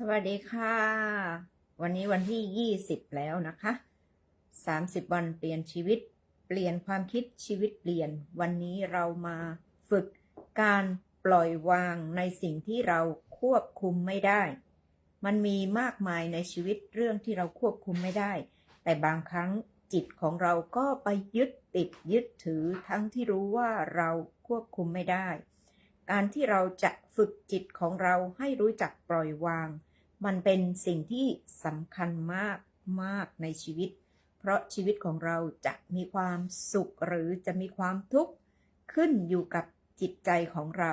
สวัสดีค่ะ วันนี้วันที่ 20 แล้วนะคะ 30 วันเปลี่ยนชีวิต เปลี่ยนความคิดชีวิตเปลี่ยน วันนี้เรามาฝึกการปล่อยวางในสิ่งที่เราควบคุมไม่ได้ มันมีมากมายในชีวิตเรื่องที่เราควบคุมไม่ได้ แต่บางครั้งจิตของเราก็ไปยึดติดยึดถือทั้งที่รู้ว่าเราควบคุมไม่ได้ การที่เราจะฝึกจิตของเราให้รู้จักปล่อยวาง มันเป็นสิ่งที่สำคัญมากมากในชีวิต เพราะชีวิตของเราจะมีความสุขหรือจะมีความทุกข์ขึ้นอยู่กับจิตใจของเรา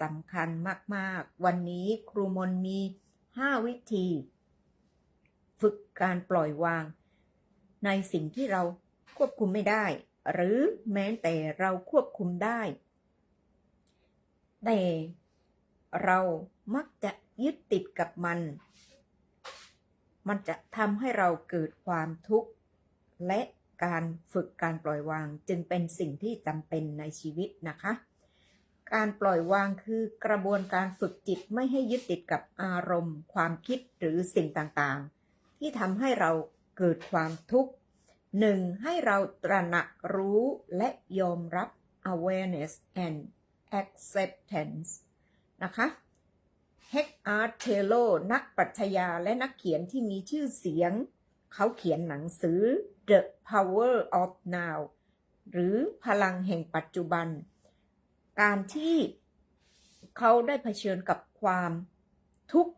สำคัญมาก ๆ วันนี้ครูมนมี 5 วิธี ฝึกการปล่อยวาง ในสิ่งที่เราควบคุมไม่ได้ หรือแม้แต่เราควบคุมได้ แต่เรามักจะ ยึดติดกับมัน มันจะทำให้เราเกิดความทุกข์ และการฝึกการปล่อยวางจึงเป็นสิ่งที่จำเป็นในชีวิตนะคะ การปล่อยวางคือกระบวนการฝึกจิตไม่ให้ยึดติดกับอารมณ์ ความคิดหรือสิ่งต่างๆ ที่ทำให้เราเกิดความทุกข์หนึ่งให้เราตระหนักรู้และยอมรับ awareness and acceptance นะคะ h e c a r t t a y l o r นักปรัชญาและนักเขียนที่มีชื่อเสียง เขาเขียนหนังสือ The Power of Now หรือพลังแห่งปัจจุบัน การที่เขาได้เผชิญกับความทุกข์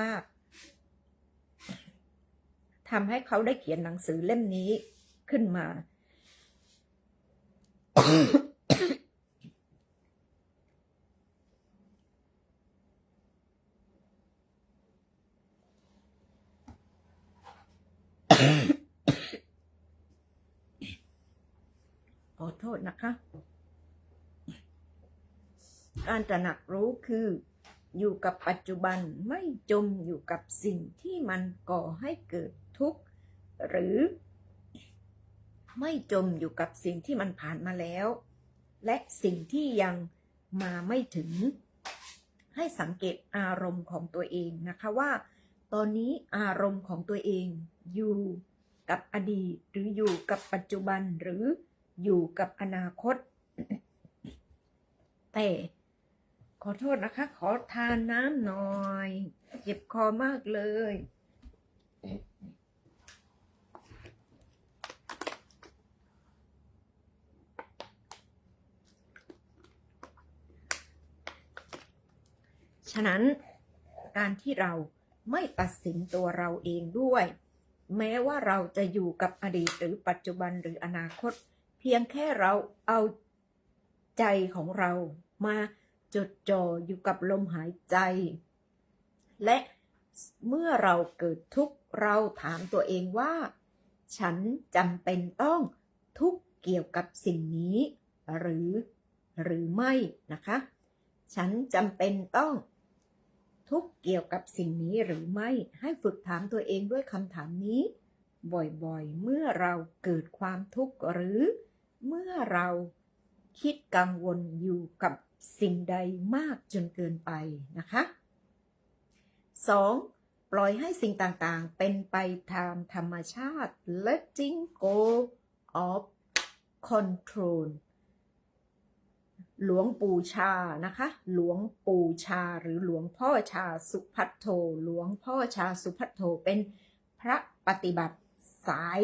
มาก ๆทำให้เขาได้เขียนหนังสือเล่มนี้ขึ้นมา ขอโทษนะคะ การตระหนักรู้คืออยู่กับปัจจุบันไม่จมอยู่กับสิ่งที่มันก่อให้เกิดทุกข์ หรือ ไม่จมอยู่กับสิ่งที่มันผ่านมาแล้ว และสิ่งที่ยังมาไม่ถึง ให้สังเกตอารมณ์ของตัวเองนะคะว่า ตอนนี้อารมณ์ของตัวเองอยู่กับอดีตหรืออยู่กับปัจจุบันหรืออยู่กับอนาคต แต่ ขอโทษนะคะ ขอทานน้ำหน่อย เจ็บคอมากเลย ฉะนั้นการที่เรา ไม่ตัดสินตัวเราเองด้วย แม้ว่าเราจะอยู่กับอดีตหรือปัจจุบันหรืออนาคต เพียงแค่เราเอาใจของเรามาจดจ่ออยู่กับลมหายใจ และเมื่อเราเกิดทุกข์เราถามตัวเองว่า ฉันจำเป็นต้องทุกข์เกี่ยวกับสิ่งนี้ หรือหรือไม่นะคะ ฉันจำเป็นต้อง ทุกเกี่ยวกับสิ่งนี้หรือไม่ให้ฝึกถามตัวเองด้วยคำถามนี้ บ่อยๆ เมื่อเราเกิดความทุกข์หรือ เมื่อเราคิดกังวลอยู่กับสิ่งใดมากจนเกินไปนะคะ 2. ปล่อยให้สิ่งต่างๆ เป็นไปตามธรรมชาติ letting go of control หลวงปู่ชานะคะ หลวงปู่ชาหรือหลวงพ่อชาสุพัทโทหลวงพ่อชาสุพัทโทเป็นพระปฏิบัติสาย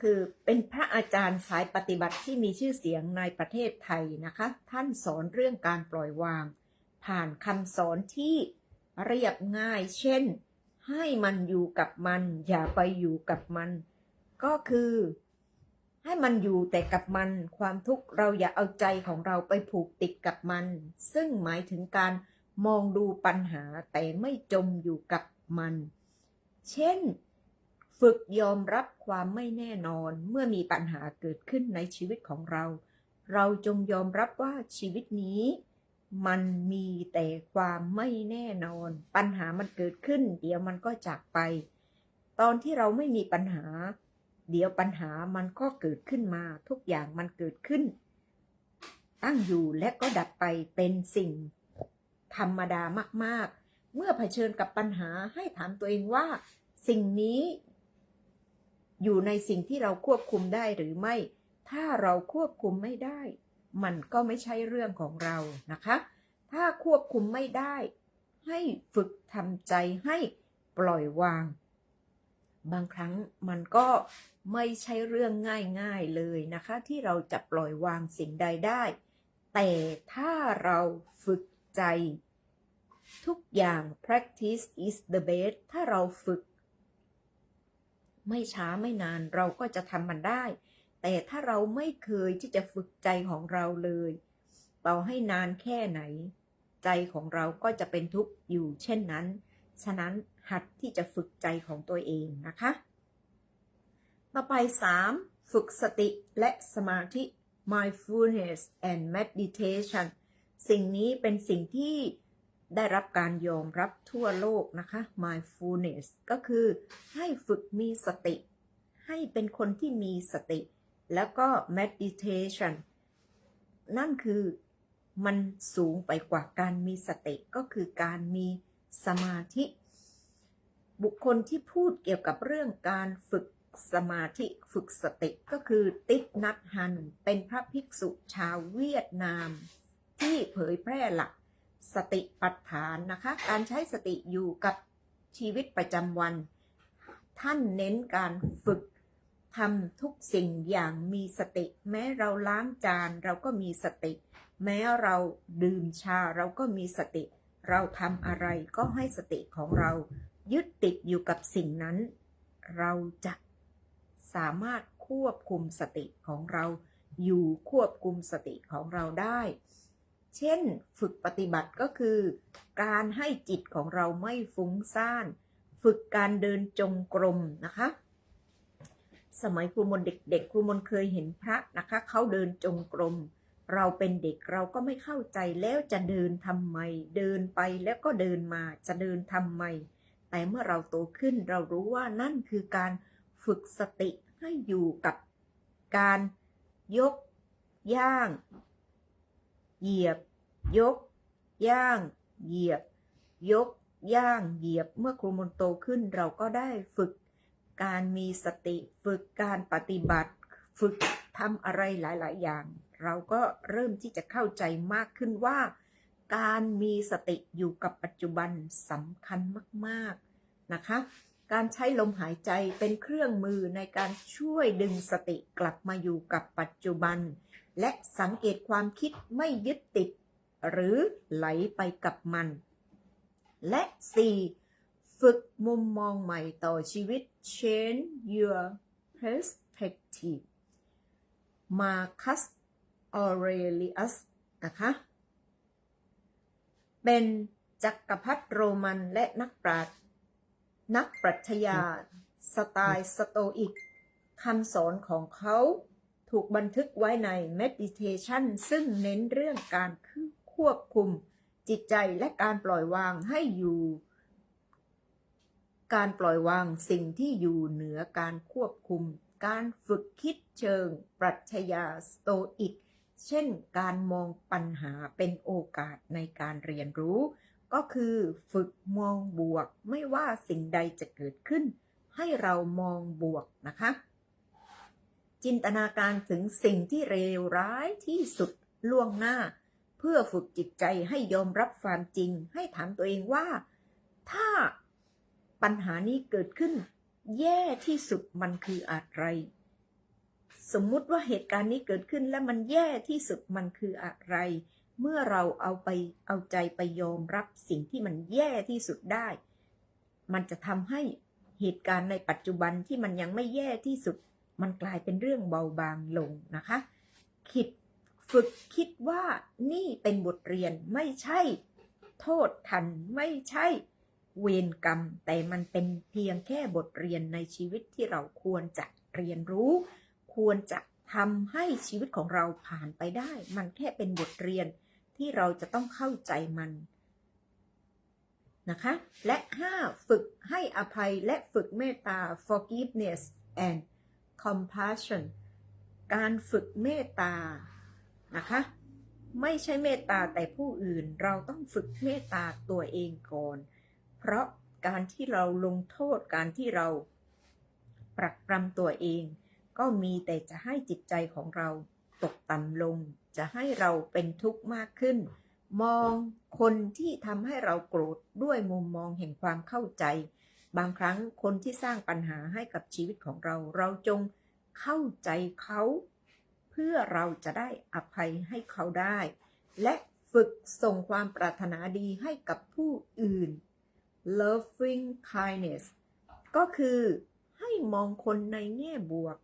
คือเป็นพระอาจารย์สายปฏิบัติที่มีชื่อเสียงในประเทศไทยนะคะ ท่านสอนเรื่องการปล่อยวาง ผ่านคำสอนที่เรียบง่าย เช่น ให้มันอยู่กับมัน อย่าไปอยู่กับมัน ก็คือ ให้มันอยู่แต่กับมัน ความทุกข์เราอย่าเอาใจของเราไปผูกติดกับมัน ซึ่งหมายถึงการมองดูปัญหาแต่ไม่จมอยู่กับมัน เช่น ฝึกยอมรับความไม่แน่นอนเมื่อมีปัญหาเกิดขึ้นในชีวิตของเรา เราจงยอมรับว่าชีวิตนี้ มันมีแต่ความไม่แน่นอน ปัญหามันเกิดขึ้น เดี๋ยวมันก็จากไป ตอนที่เราไม่มีปัญหา เดี๋ยวปัญหามันก็เกิดขึ้นมา ทุกอย่างมันเกิดขึ้น ตั้งอยู่และก็ดับไปเป็นสิ่ง ธรรมดามาก ๆ เมื่อเผชิญกับปัญหาให้ถามตัวเองว่า สิ่งนี้ อยู่ในสิ่งที่เราควบคุมได้หรือไม่ ถ้าเราควบคุมไม่ได้ มันก็ไม่ใช่เรื่องของเรานะคะ ถ้าควบคุมไม่ได้ ให้ฝึกทำใจให้ปล่อยวาง บางครั้งมันก็ไม่ใช่เรื่องง่ายๆเลยนะคะ ที่เราจะปล่อยวางสิ่งใดได้ แต่ถ้าเราฝึกใจ ทุกอย่าง practice is the best ถ้าเราฝึก ไม่ช้าไม่นานเราก็จะทำมันได้ แต่ถ้าเราไม่เคยที่จะฝึกใจของเราเลยต่อให้นานแค่ไหน ใจของเราก็จะเป็นทุกข์อยู่เช่นนั้น ฉะนั้น หัดที่จะฝึกใจของตัวเองนะคะ ต่อไป 3. ฝึกสติและสมาธิ mindfulness and meditation สิ่งนี้เป็นสิ่งที่ได้รับการยอมรับทั่วโลกนะคะ mindfulness ก็คือให้ฝึกมีสติ ให้เป็นคนที่มีสติ แล้วก็ meditation นั่นคือมันสูงไปกว่าการมีสติก็คือการมีสมาธิ บุคคลที่พูดเกี่ยวกับเรื่องการฝึกสมาธิฝึกสติก็คือติดนัทฮัน เป็นพระภิกษุชาวเวียดนาม ที่เผยแพร่หลักสติปัฏฐานนะคะ การใช้สติอยู่กับชีวิตประจำวัน ท่านเน้นการฝึกทำทุกสิ่งอย่างมีสติ แม้เราล้างจานเราก็มีสติ แม้เราดื่มชาเราก็มีสติ เราทำอะไรก็ให้สติของเรา ยึดติดอยู่กับสิ่งนั้น เราจะสามารถควบคุมสติของเราอยู่ควบคุมสติของเราได้ เช่น ฝึกปฏิบัติก็คือ การให้จิตของเราไม่ฟุ้งซ่าน ฝึกการเดินจงกรมนะคะ สมัยครูมนเด็กๆครูมนเคยเห็นพระนะคะ เขาเดินจงกรม เราเป็นเด็กเราก็ไม่เข้าใจแล้วจะเดินทำไม เดินไปแล้วก็เดินมาจะเดินทำไม แต่เมื่อเราโตขึ้นเรารู้ว่านั่นคือการฝึกสติให้อยู่กับการยก ย่าง เหยียบ ยก ย่าง เหยียบ ยก ย่าง เหยียบ เมื่อครูมนโตขึ้นเราก็ได้ฝึกการมีสติฝึกการปฏิบัติ ฝึกทำอะไรหลาย ๆ อย่าง เราก็เริ่มที่จะเข้าใจมากขึ้นว่า การมีสติอยู่กับปัจจุบันสำคัญมากๆนะคะ การใช้ลมหายใจเป็นเครื่องมือในการช่วยดึงสติกลับมาอยู่กับปัจจุบัน และสังเกตความคิดไม่ยึดติด หรือไหลไปกับมัน และ 4. ฝึกมุมมองใหม่ต่อชีวิต change your perspective Marcus Aurelius นะคะ เป็นจักรพรรดิโรมันและนักปราชญ์นักปรัชญาสไตล์สโตอิกคำสอนของเขาถูกบันทึกไว้ใน Meditation ซึ่งเน้นเรื่องการควบคุมจิตใจและการปล่อยวางให้อยู่ การปล่อยวางสิ่งที่อยู่เหนือการควบคุม การฝึกคิดเชิง ปรัชญาสโตอิก เช่น การมองปัญหาเป็นโอกาสในการเรียนรู้ ก็คือฝึกมองบวกไม่ว่าสิ่งใดจะเกิดขึ้น ให้เรามองบวกนะคะ จินตนาการถึงสิ่งที่เลวร้ายที่สุดล่วงหน้า เพื่อฝึกจิตใจให้ยอมรับความจริง ให้ถามตัวเองว่า ถ้าปัญหานี้เกิดขึ้น แย่ที่สุดมันคืออะไร สมมุติว่าเหตุการณ์นี้เกิดขึ้นแล้วมันแย่ที่สุดมันคืออะไร เมื่อเราเอาไปเอาใจไปยอมรับสิ่งที่มันแย่ที่สุดได้ มันจะทำให้เหตุการณ์ในปัจจุบันที่มันยังไม่แย่ที่สุด มันกลายเป็นเรื่องเบาบางลงนะคะ คิดฝึกคิดว่านี่เป็นบทเรียนไม่ใช่ โทษทันไม่ใช่เวรกรรม แต่มันเป็นเพียงแค่บทเรียนในชีวิตที่เราควรจะเรียนรู้ ควรจะทำให้ชีวิตของเราผ่านไปได้ มันแค่เป็นบทเรียนที่เราจะต้องเข้าใจมันนะคะ และ 5. ฝึกให้อภัยและฝึกเมตตา forgiveness and compassion การฝึกเมตตานะคะ ไม่ใช่เมตตาแต่ผู้อื่นเราต้องฝึกเมตตาตัวเองก่อน เพราะการที่เราลงโทษการที่เราปรักปรำตัวเอง ก็มีแต่จะให้จิตใจของเราตกต่ำลง จะให้เราเป็นทุกข์มากขึ้น มองคนที่ทำให้เราโกรธด้วยมุมมองแห่งความเข้าใจ บางครั้งคนที่สร้างปัญหาให้กับชีวิตของเรา เราจงเข้าใจเขา เพื่อเราจะได้อภัยให้เขาได้ และฝึกส่งความปรารถนาดีให้กับผู้อื่น loving kindness ก็คือให้มองคนในแง่บวก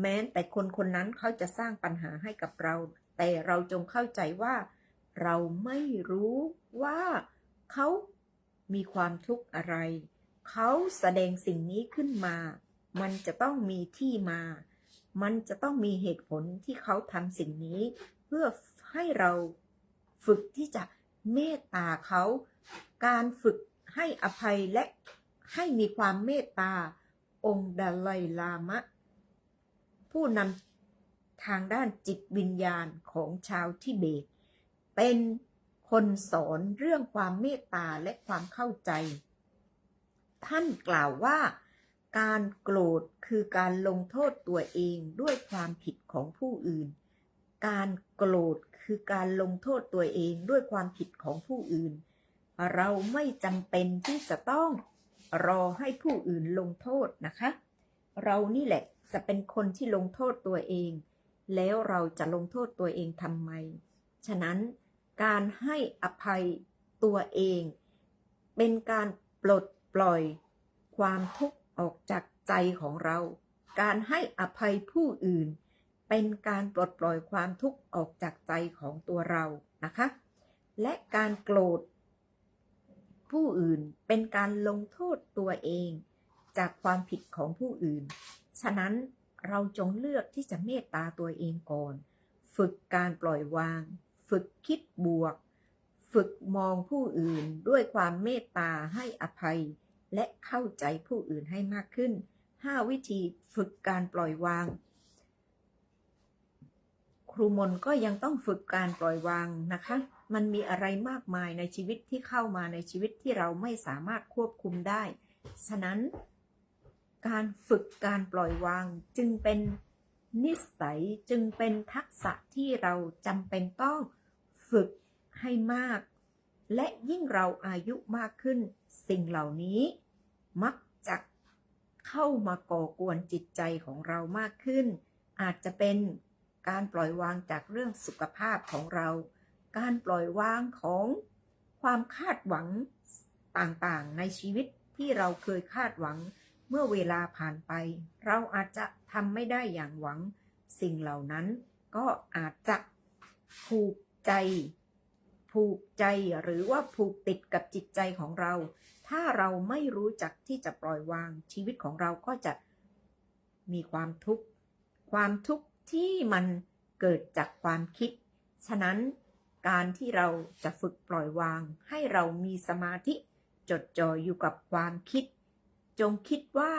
แม้แต่คนคนนั้นเขาจะสร้างปัญหาให้กับเรา แต่เราจงเข้าใจว่า เราไม่รู้ว่าเขามีความทุกข์อะไร เขาแสดงสิ่งนี้ขึ้นมา มันจะต้องมีที่มา มันจะต้องมีเหตุผลที่เขาทำสิ่งนี้ เพื่อให้เราฝึกที่จะเมตตาเขา การฝึกให้อภัยและให้มีความเมตตา องค์ดาไลลามะ ผู้นำทางด้านจิตวิญญาณของชาวทิเบต เป็นคนสอนเรื่องความเมตตาและความเข้าใจ ท่านกล่าวว่าการโกรธคือการลงโทษตัวเองด้วยความผิดของผู้อื่น การโกรธคือการลงโทษตัวเองด้วยความผิดของผู้อื่น เราไม่จำเป็นที่จะต้องรอให้ผู้อื่นลงโทษนะคะ เรานี่แหละ จะเป็นคนที่ลงโทษตัวเอง แล้วเราจะลงโทษตัวเองทำไม ฉะนั้นการให้อภัยตัวเอง เป็นการปลดปล่อยความทุกข์ออกจากใจของเรา การให้อภัยผู้อื่น เป็นการปลดปล่อยความทุกข์ออกจากใจของตัวเรานะคะ และการโกรธผู้อื่นเป็นการลงโทษตัวเอง จากความผิดของผู้อื่น ฉะนั้นเราจงเลือกที่จะเมตตาตัวเองก่อน ฝึกการปล่อยวาง ฝึกคิดบวก ฝึกมองผู้อื่นด้วยความเมตตาให้อภัย และเข้าใจผู้อื่นให้มากขึ้น 5 วิธีฝึกการปล่อยวาง ครูมนก็ยังต้องฝึกการปล่อยวางนะคะ มันมีอะไรมากมายในชีวิตที่เข้ามาในชีวิตที่เราไม่สามารถควบคุมได้ ฉะนั้น การฝึกการปล่อยวางจึงเป็นนิสัยจึงเป็นทักษะที่เราจำเป็นต้องฝึกให้มาก และยิ่งเราอายุมากขึ้น สิ่งเหล่านี้มักจะเข้ามาก่อกวนจิตใจของเรามากขึ้น อาจจะเป็นการปล่อยวางจากเรื่องสุขภาพของเรา การปล่อยวางของความคาดหวังต่างๆ ในชีวิตที่เราเคยคาดหวัง เมื่อเวลาผ่านไป เราอาจจะทำไม่ได้อย่างหวัง สิ่งเหล่านั้นก็อาจจะผูกใจ ผูกใจหรือว่าผูกติดกับจิตใจของเรา ถ้าเราไม่รู้จักที่จะปล่อยวางชีวิตของเราก็จะมีความทุกข์ ความทุกข์ที่มันเกิดจากความคิด ฉะนั้นการที่เราจะฝึกปล่อยวางให้เรามีสมาธิจดจ่ออยู่กับความคิด จงคิดว่า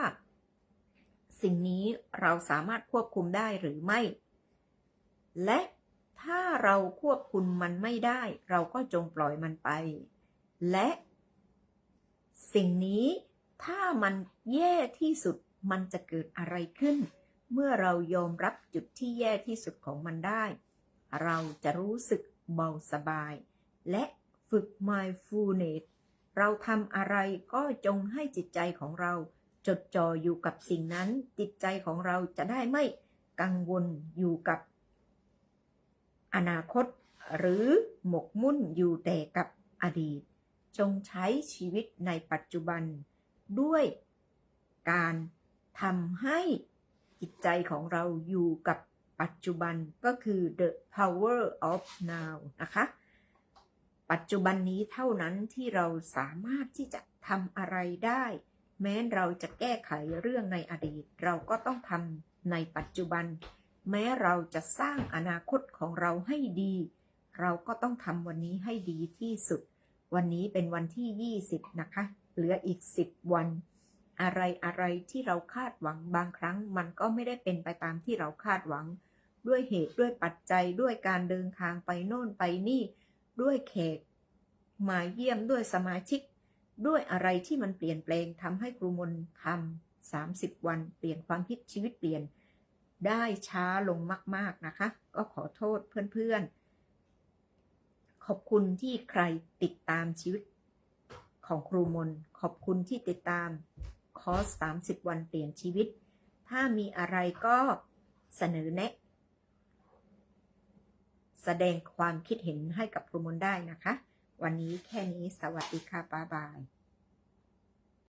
สิ่งนี้เราสามารถควบคุมได้หรือไม่ และถ้าเราควบคุมมันไม่ได้ เราก็จงปล่อยมันไป และ สิ่งนี้ถ้ามันแย่ที่สุดมันจะเกิดอะไรขึ้น เมื่อเรายอมรับจุดที่แย่ที่สุดของมันได้ เราจะรู้สึกเบาสบาย และฝึก mindfulness เราทำอะไรก็จงให้จิตใจของเรา จดจ่ออยู่กับสิ่งนั้น จิตใจของเราจะได้ไม่กังวลอยู่กับ อนาคต หรือหมกมุ่นอยู่แต่กับอดีต จงใช้ชีวิตในปัจจุบัน ด้วยการทำให้จิตใจของเราอยู่กับปัจจุบันก็คือ the power of now นะคะ ปัจจุบันนี้เท่านั้นที่เราสามารถที่จะทำอะไรได้ แม้เราจะแก้ไขเรื่องในอดีต เราก็ต้องทำในปัจจุบัน แม้เราจะสร้างอนาคตของเราให้ดี เราก็ต้องทำวันนี้ให้ดีที่สุด วันนี้เป็นวันที่ 20 นะคะ เหลืออีก 10 วัน อะไรอะไรที่เราคาดหวังบางครั้ง มันก็ไม่ได้เป็นไปตามที่เราคาดหวัง ด้วยเหตุด้วยปัจจัยด้วยการเดินทางไปโน่นไปนี่ ด้วยแขกมาเยี่ยมด้วยสมาชิก ด้วยอะไรที่มันเปลี่ยนแปลงทำให้ครูมนทำสามสิบวันเปลี่ยนความคิดชีวิตเปลี่ยน ได้ช้าลงมาก ๆนะคะ ก็ขอโทษเพื่อนๆ ขอบคุณที่ใครติดตามชีวิตของครูมน ขอบคุณที่ติดตามคอร์ส 30 วันเปลี่ยนชีวิต ถ้ามีอะไรก็เสนอแนะ แสดงความคิดเห็นให้กับครูมนได้นะคะ วันนี้แค่นี้สวัสดีค่ะบ๊ายบาย